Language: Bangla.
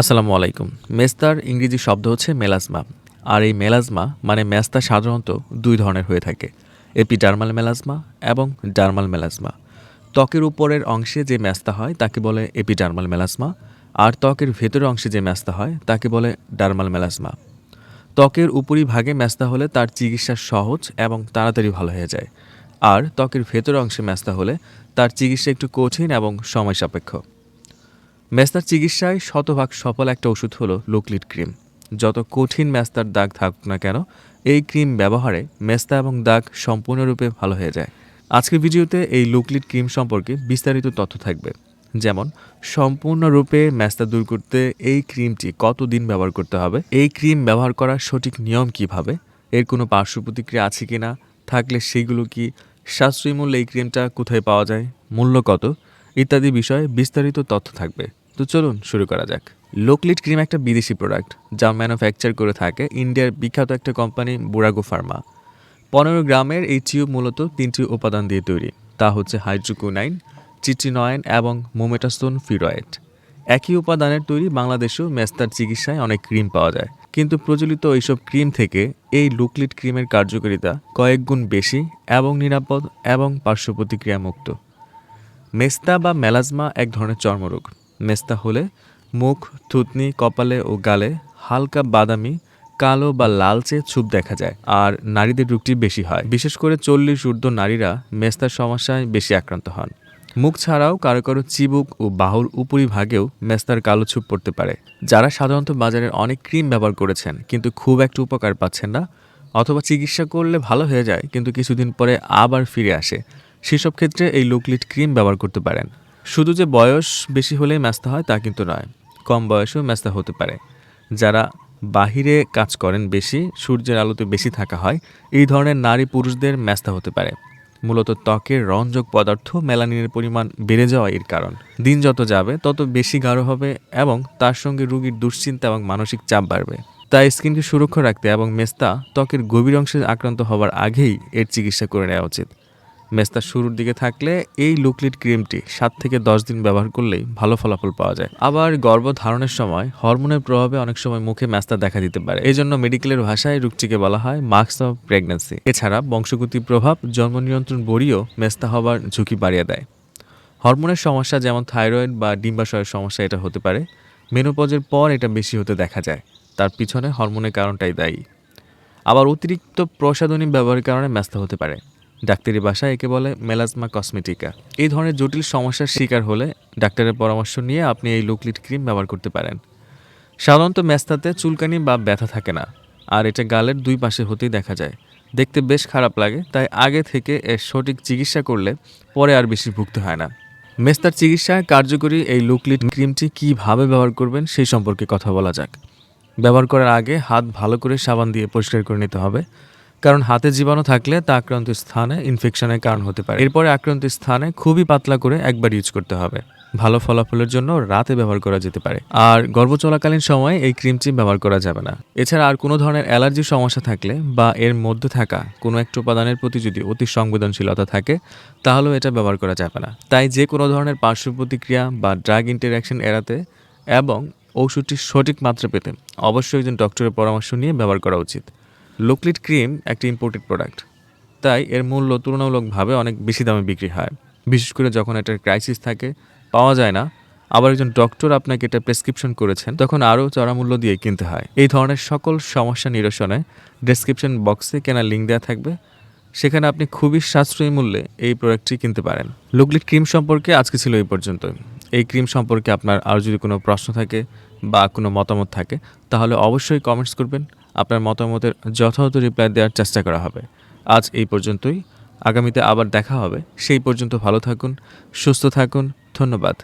আসসালামু আলাইকুম। মেস্তার ইংরেজি শব্দ হচ্ছে মেলাজমা। আর এই মেলাজমা মানে মেস্তা সাধারণত দুই ধরনের হয়ে থাকে। এপিডার্মাল মেলাজমা এবং ডার্মাল মেলাজমা। ত্বকের উপরের অংশে যে মেস্তা হয় তাকে বলে এপিডার্মাল মেলাজমা। আর ত্বকের ভেতরের অংশে যে মেস্তা হয় তাকে বলে ডার্মাল মেলাজমা। ত্বকের উপরিভাগে মেস্তা হলে তার চিকিৎসা সহজ এবং তাড়াতাড়ি ভালো হয়ে যায়। আর ত্বকের ভেতরের অংশে মেস্তা হলে তার চিকিৎসা একটু কঠিন এবং সময় সাপেক্ষ। মেস্তার চিকিৎসায় শতভাগ সফল একটা ওষুধ হলো লুকলিট ক্রিম। যত কঠিন মেস্তার দাগ থাকুক না কেন, এই ক্রিম ব্যবহারে মেস্তা এবং দাগ সম্পূর্ণরূপে ভালো হয়ে যায়। আজকের ভিডিওতে এই লুকলিট ক্রিম সম্পর্কে বিস্তারিত তথ্য থাকবে। যেমন, সম্পূর্ণরূপে মেস্তা দূর করতে এই ক্রিমটি কতদিন ব্যবহার করতে হবে, এই ক্রিম ব্যবহার করার সঠিক নিয়ম কীভাবে, এর কোনো পার্শ্ব প্রতিক্রিয়া আছে কি না থাকলে সেগুলো কি সাশ্রয়ী মূল্যে এই ক্রিমটা কোথায় পাওয়া যায়, মূল্য কত ইত্যাদি বিষয়ে বিস্তারিত তথ্য থাকবে। তো চলুন শুরু করা যাক। লোকলিট ক্রিম একটা বিদেশি প্রোডাক্ট যা ম্যানুফ্যাকচার করে থাকে ইন্ডিয়ার বিখ্যাত একটা কোম্পানি বুরাগো ফার্মা পনেরো গ্রামের এই টিউব মূলত তিনটি উপাদান দিয়ে তৈরি। তা হচ্ছে হাইড্রোকুনাইন চিট্রিনয়েন এবং মোমেটাসোন ফিরয়েড একই উপাদানের তৈরি বাংলাদেশেও মেস্তার চিকিৎসায় অনেক ক্রিম পাওয়া যায়। কিন্তু প্রচলিত এইসব ক্রিম থেকে এই লুকলিট ক্রিমের কার্যকারিতা কয়েক গুণ বেশি এবং নিরাপদ এবং পার্শ্ব প্রতিক্রিয়া মুক্ত মেস্তা বা মেলাজমা এক ধরনের চর্মরোগ। মেস্তা হলে মুখ, থুতনি, কপালে ও গালে হালকা বাদামি, কালো বা লালচে ছুপ দেখা যায় আর নারীদের রোগটি বেশি হয়। বিশেষ করে চল্লিশ ঊর্ধ্ব নারীরা মেস্তার সমস্যায় বেশি আক্রান্ত হন। মুখ ছাড়াও কারও কারও চিবুক ও বাহুর উপরিভাগেও মেস্তার কালো ছুপ পড়তে পারে। যারা সাধারণত বাজারের অনেক ক্রিম ব্যবহার করেছেন কিন্তু খুব একটা উপকার পাচ্ছেন না অথবা চিকিৎসা করলে ভালো হয়ে যায় কিন্তু কিছুদিন পরে আবার ফিরে আসে। সেসব ক্ষেত্রে এই লুকলিট ক্রিম ব্যবহার করতে পারেন। শুধু যে বয়স বেশি হলেই ম্যাস্তা হয় তা কিন্তু নয়, কম বয়সেও ম্যাস্তা হতে পারে। যারা বাহিরে কাজ করেন বেশি, সূর্যের আলোতে বেশি থাকা হয়, এই ধরনের নারী পুরুষদের ম্যাস্তা হতে পারে। মূলত ত্বকের রঞ্জক পদার্থ মেলানিনের পরিমাণ বেড়ে যাওয়া এর কারণ। দিন যত যাবে, তত বেশি গাঢ় হবে এবং তার সঙ্গে রোগীর দুশ্চিন্তা এবং মানসিক চাপ বাড়বে। তাই স্কিনকে সুরক্ষা রাখতে এবং মেস্তা ত্বকের গভীর অংশে আক্রান্ত হওয়ার আগেই এর চিকিৎসা করে নেওয়া উচিত। মেস্তা শুরুর দিকে থাকলে এই লুকলিট ক্রিমটি সাত থেকে দশ দিন ব্যবহার করলেই ভালো ফলাফল পাওয়া যায়। আবার গর্ভধারণের সময় হরমোনের প্রভাবে অনেক সময় মুখে মেস্তা দেখা দিতে পারে। এই জন্য মেডিকেলের ভাষায় রোগটিকে বলা হয় মার্কস অফ প্রেগন্যান্সি। এছাড়া বংশগতি প্রভাব, জন্ম নিয়ন্ত্রণ বড়িও মেস্তা হবার ঝুঁকি বাড়িয়ে দেয়। হরমোনের সমস্যা যেমন থাইরয়েড বা ডিম্বাশয়ের সমস্যা এটা হতে পারে। মেনোপজের পর এটা বেশি হতে দেখা যায়। তার পিছনে হরমোনের কারণটাই দায়ী। আবার অতিরিক্ত প্রসাধনী ব্যবহারের কারণে ম্যাস্তা হতে পারে। ডাক্তারি ভাষায় একে বলে মেলাজমা কসমেটিকা। এই ধরনের জটিল সমস্যার শিকার হলে ডাক্তারের পরামর্শ নিয়ে আপনি এই লুকলিট ক্রিম ব্যবহার করতে পারেন। সাধারণত ম্যাস্তাতে চুলকানি বা ব্যথা থাকে না, আর এটা গালের দুই পাশে হতেই দেখা যায়। দেখতে বেশ খারাপ লাগে, তাই আগে থেকে এর সঠিক চিকিৎসা করলে পরে আর বেশি ভুগতে হয় না। মেস্তার চিকিৎসায় কার্যকরী এই লুকলিট ক্রিমটি কীভাবে ব্যবহার করবেন সেই সম্পর্কে কথা বলা যাক। ব্যবহার করার আগে হাত ভালো করে সাবান দিয়ে পরিষ্কার করে নিতে হবে। কারণ হাতে জীবাণু থাকলে তা আক্রান্ত স্থানে ইনফেকশনের কারণ হতে পারে। এরপরে আক্রান্ত স্থানে খুবই পাতলা করে একবার ইউজ করতে হবে। ভালো ফলাফলের জন্য রাতে ব্যবহার করা যেতে পারে। আর গর্ভ চলাকালীন সময়ে এই ক্রিমটি ব্যবহার করা যাবে না। এছাড়া আর কোনো ধরনের অ্যালার্জির সমস্যা থাকলে বা এর মধ্যে থাকা কোনো একটা উপাদানের প্রতি যদি অতি সংবেদনশীলতা থাকে, তাহলেও এটা ব্যবহার করা যাবে না। তাই যে কোনো ধরনের পার্শ্ব প্রতিক্রিয়া বা ড্রাগ ইন্টারাকশন এড়াতে এবং ঔষধটির সঠিক মাত্রা পেতে অবশ্যই একজন ডক্টরের পরামর্শ নিয়ে ব্যবহার করা উচিত। লোকলিট ক্রিম একটি ইম্পোর্টেড প্রোডাক্ট তাই এর মূল্য তুলনামূলকভাবে অনেক বেশি দামে বিক্রি হয়। বিশেষ করে যখন এটার ক্রাইসিস থাকে, পাওয়া যায় না, আবার একজন ডক্টর আপনাকে এটা প্রেসক্রিপশন করেছেন, তখন আরও চড়া মূল্য দিয়ে কিনতে হয়। এই ধরনের সকল সমস্যা নিরসনে ডেসক্রিপশন বক্সে কেনার লিঙ্ক দেওয়া থাকবে। সেখানে আপনি খুবই সাশ্রয়ী মূল্যে এই প্রোডাক্টটি কিনতে পারেন। লুকলিট ক্রিম সম্পর্কে আজকে ছিল এই পর্যন্ত এই ক্রিম সম্পর্কে আপনার আরও যদি কোনো প্রশ্ন থাকে বা কোনো মতামত থাকে, তাহলে অবশ্যই কমেন্টস করবেন। আপনার মতামতের যথাযথ রিপ্লাই দেওয়ার চেষ্টা করা হবে। আজ এই পর্যন্তই। আগামীতে আবার দেখা হবে। সেই পর্যন্ত ভালো থাকুন, সুস্থ থাকুন। ধন্যবাদ।